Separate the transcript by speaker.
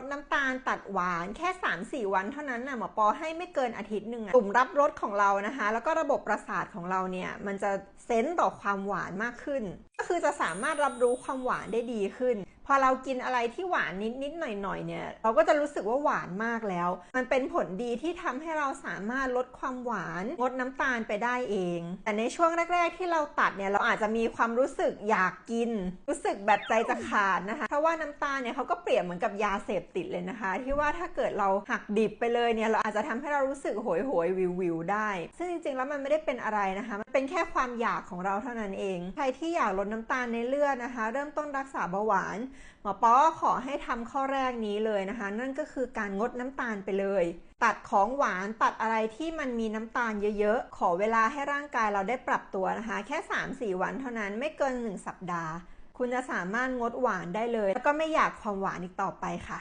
Speaker 1: ดน้ำตาลตัดหวานแค่ 3-4 วันเท่านั้นน่ะหมอปอให้ไม่เกินอาทิตย์หนึ่งอะกลุ่มรับรสของเรานะคะ แล้วก็ระบบประสาทของเราเนี่ยมันจะเซนส์ต่อความหวานมากขึ้น ก็คือจะสามารถรับรู้ความหวานได้ดีขึ้น พอเรากินอะไรที่หวานนิดนิดหน่อยหน่อยเนี่ยเราก็จะรู้สึกว่าหวานมากแล้ว มันเป็นผลดีที่ทำให้เราสามารถลดความหวานงดน้ำตาลไปได้เอง แต่ในช่วงแรก ๆ ที่เราตัดเนี่ยเราอาจจะมีความรู้สึกอยากกิน รู้สึกแบบใจจะขาดนะคะเพราะว่าน้ำตาลเนี่ยเขาก็เปรียบเหมือนกับยาเสพติดเลยนะคะ ที่ว่าถ้าเกิดเราหักดิบไปเลยเนี่ยเราอาจจะทำให้เรารู้สึกโหยโหยวิววิวๆได้ ซึ่งจริงๆแล้วมันไม่ได้เป็นอะไรนะคะ มันเป็นแค่ความอยากของเราเท่านั้นเอง ใครที่อยากลดน้ำตาลในเลือดนะคะ เริ่มต้นรักษาเบาหวาน หมอป้อขอให้ทำข้อแรกนี้เลยนะคะ นั่นก็คือการงดน้ำตาลไปเลยตัดของหวานตัดอะไรที่มันมีน้ำตาลเยอะๆ ขอเวลาให้ร่างกายเราได้ปรับตัวนะคะ แค่ 3-4 วันเท่านั้นไม่เกิน 1 สัปดาห์ คุณจะสามารถงดหวานได้เลย แล้วก็ไม่อยากความหวานอีกต่อไปค่ะ